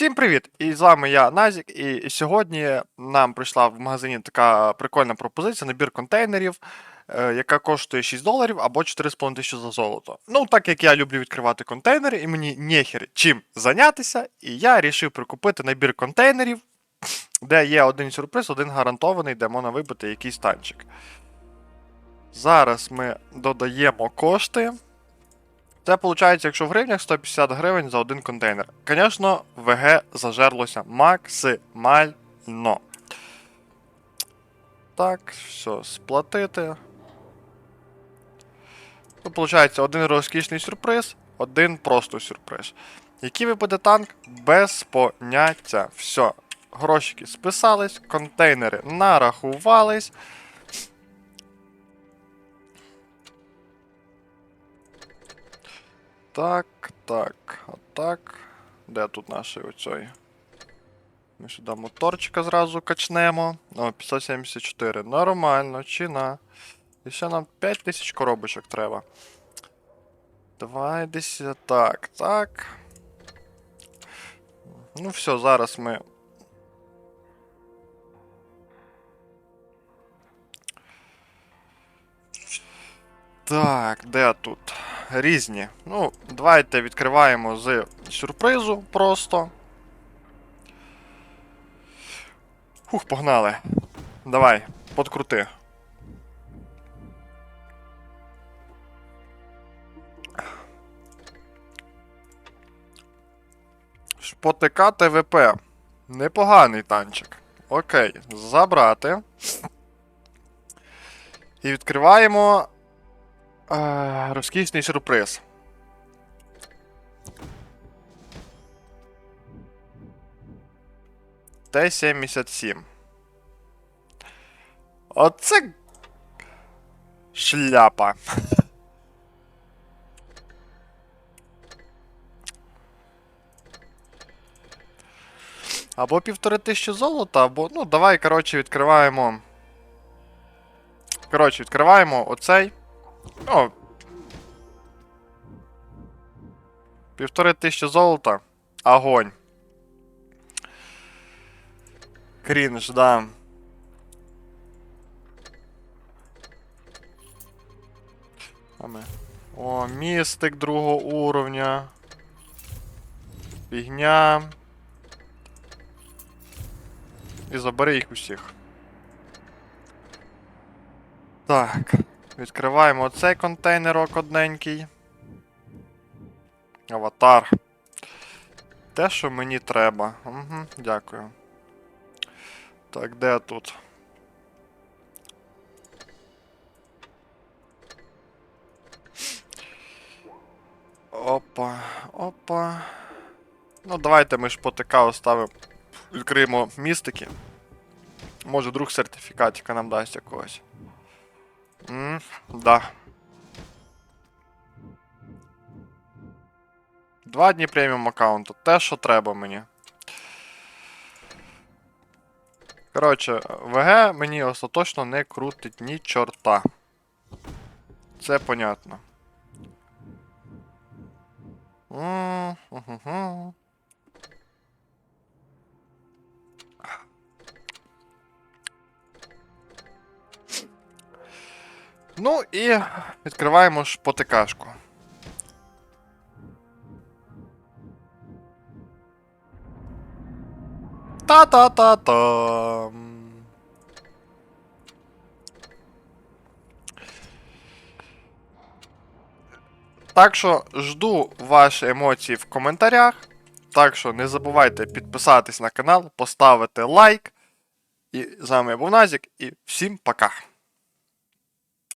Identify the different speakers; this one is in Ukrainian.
Speaker 1: Всім привіт! І з вами я, Назік, і сьогодні нам прийшла в магазині така прикольна пропозиція, набір контейнерів, е, яка коштує 6 доларів або 4,5 тисячі за золото. Ну, так як я люблю відкривати контейнери, і мені нехер чим зайнятися, і я вирішив прикупити набір контейнерів, де є один сюрприз, один гарантований, де можна вибити якийсь танчик. Зараз ми додаємо кошти. Це виходить, якщо в гривнях 150 гривень за один контейнер. Звісно, ВГ зажерлося максимально. Так, все, сплатити. Ну, виходить, один розкішний сюрприз, один просто сюрприз. Який випаде танк? Без поняття. Все. Грошики списались, контейнери нарахувались. Так, так, отак. Де тут наш оцей? Ми сюди моторчика зразу качнемо. О, 574. Нормально, чина. І ще нам 5000 коробочок треба. Давай десь так, так. Ну все, зараз ми. Так, де тут? Різні. Ну, давайте відкриваємо з сюрпризу просто. Хух, погнали. Давай, подкрути. Шпотика ТВП. Непоганий танчик. Окей, забрати. І відкриваємо розкішний сюрприз. Т-77. Оце шляпа. Або півтори тисячі золота, або. Ну, давай, коротше, відкриваємо. Коротше, відкриваємо оцей. Ну. Півтори тисячі золота. Огонь. Крінж, да. О, містик другого уровня. Фігня. І забери їх усіх. Так. Відкриваємо оцей контейнерок одненький. Аватар. Те, що мені треба. Угу, дякую. Так, де тут? Опа, опа. Ну, давайте ми ж по ТК оставимо. Відкриємо містики. Може, друг сертифікатика нам дасть якогось. М, да. Два дні преміум аккаунту. Те, що треба мені. Коротше, ВГ мені остаточно не крутить ні чорта. Це понятно. М, Ну і відкриваємо ж потикашку. Та-та-та-та. Так що жду ваші емоції в коментарях. Так що не забувайте підписатись на канал, поставити лайк. І з вами я був Назік, і всім пока.